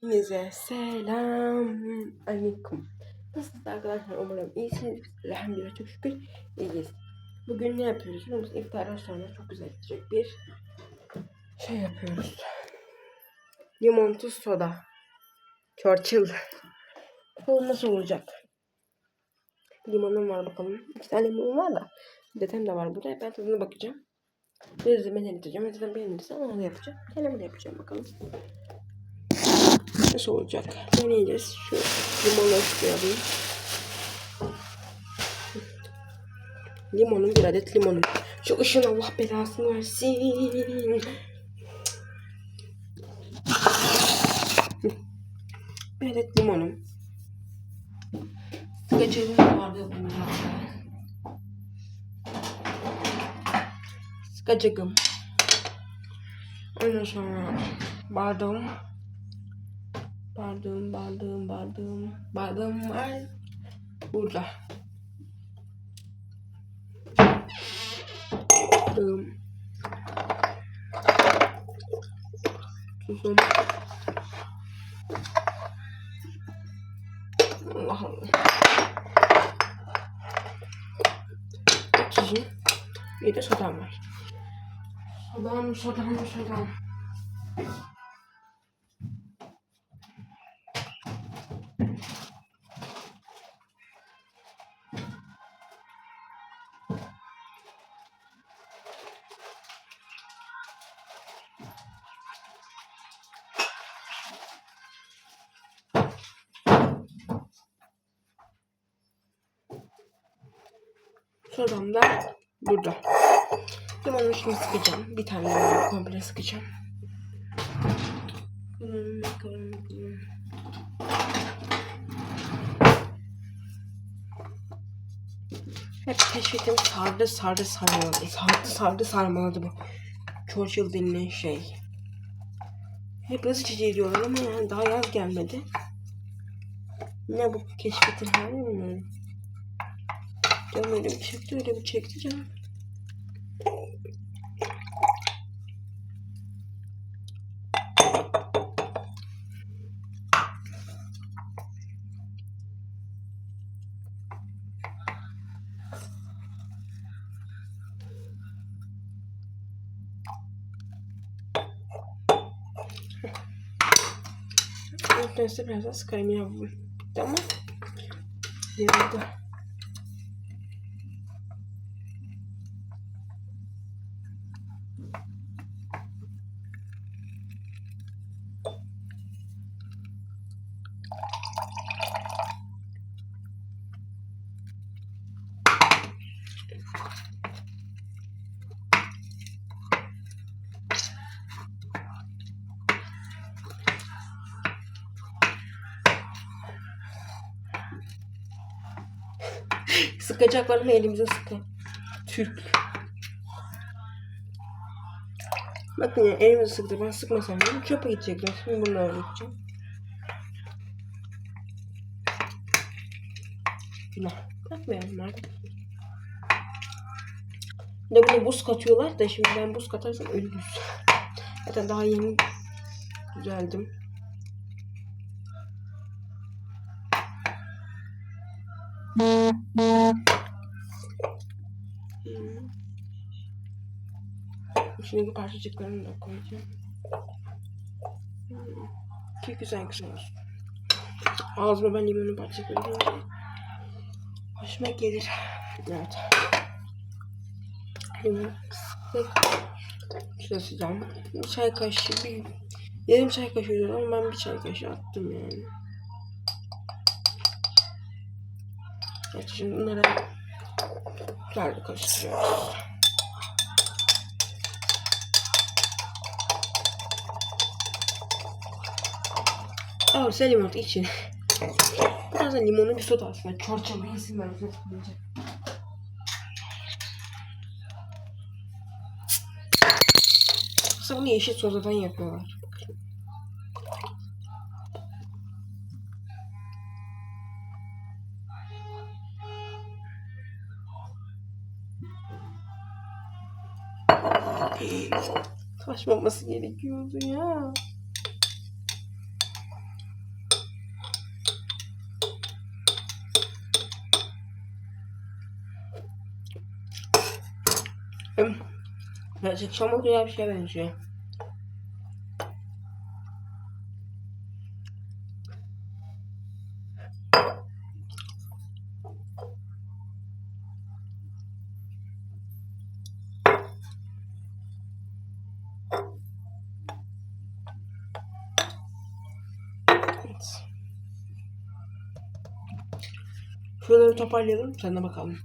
Hepinize selam aleyküm. Nasılsınız arkadaşlar? Umarım iyisiniz. Elhamdülillah çok şükür iyiyiz. Bugün ne yapıyoruz? Biliyor musunuz? İftardan sonra çok güzel gidecek bir şey yapıyoruz. Limon tuz soda. Churchill. Bu nasıl olacak? Limonum var bakalım. İki tane limon var da. Dedem de var burada. Ben tadına bakacağım. Dedem ben edeceğim. Dedem beğenirse onu yapacağım. Kendime de yapacağım bakalım. Nasıl olacak? Deneyeceğiz. Şu koyalım. Limonun bir adet limonun. Şu ışın Allah belasını versin. Bir adet limonum. Sıkacağım vardı bunun. Sıkacağım. Ondan sonra bardağım. Bardağım, bardağım, bardağım. Bardağım var. Burada. Bardağım. Tuzum. Allah Allah. Tuzum. Bir de sodam var. Sodam, sodam, sodam. Sodam da burada. Limonun içine sıkacağım. Bir tane limonu komple sıkacağım. Hep keşfettim sardı sardı sarmaladı. Sardı sardı sarmaladı bu. Churchill denilen şey. Hep yaz içeceği diyorlar ama yani daha yaz gelmedi. Ne bu keşfetin hali bilmiyorum. Bir çekti öyle bir çekti canım. Neyse biraz daha sıkarım ya bu. Bitti ama. Yarıldı. Sıkacaklarını elimize sıkın. Türk. Bakın ya elimize sıktı. Ben sıkmasam bunu çöpe gidecekler. Şimdi bunları yapacağım. Günah. Yapmayalım artık. Bir de buna buz katıyorlar da şimdi ben buz katarsam ölürüz. Zaten daha yeni düzeldim. Şimdi parçacıklarını da koyacağım. Hmm. Ki güzel güzel olsun. Ağzıma ben limonun parçacıklarını. Hoşuma gelir. Evet. Limon. Şurada sıcağım. Çay kaşığı bir yarım çay kaşığı diyorum ama ben bir çay kaşığı attım yani. Evet şimdi bunları güzel karıştırıyoruz. Aa sen limon için. Biraz da limonlu bir soda aslında. Çorçal bir isim var. Aslında bunu yeşil sodadan yapıyorlar. Taşmaması gerekiyordu ya. Gerçek çamur güzel bir şeye benziyor. Şuraları toparlayalım. Sonra bakalım.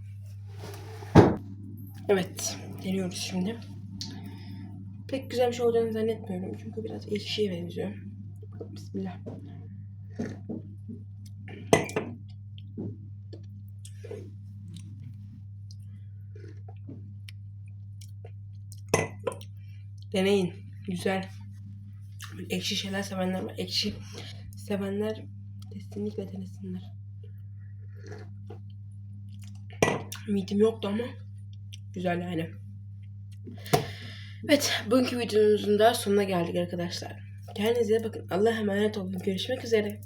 Evet. Deniyoruz şimdi. Pek güzel bir şey olacağını zannetmiyorum. Çünkü biraz ekşiye benziyor. Bismillah. Deneyin. Güzel. Ekşi şeyler sevenler var. Ekşi sevenler kesinlikle denesinler. Midim yoktu ama güzel yani. Evet, bugünkü videomuzun da sonuna geldik arkadaşlar. Kendinize bakın. Allah'a emanet olun. Görüşmek üzere.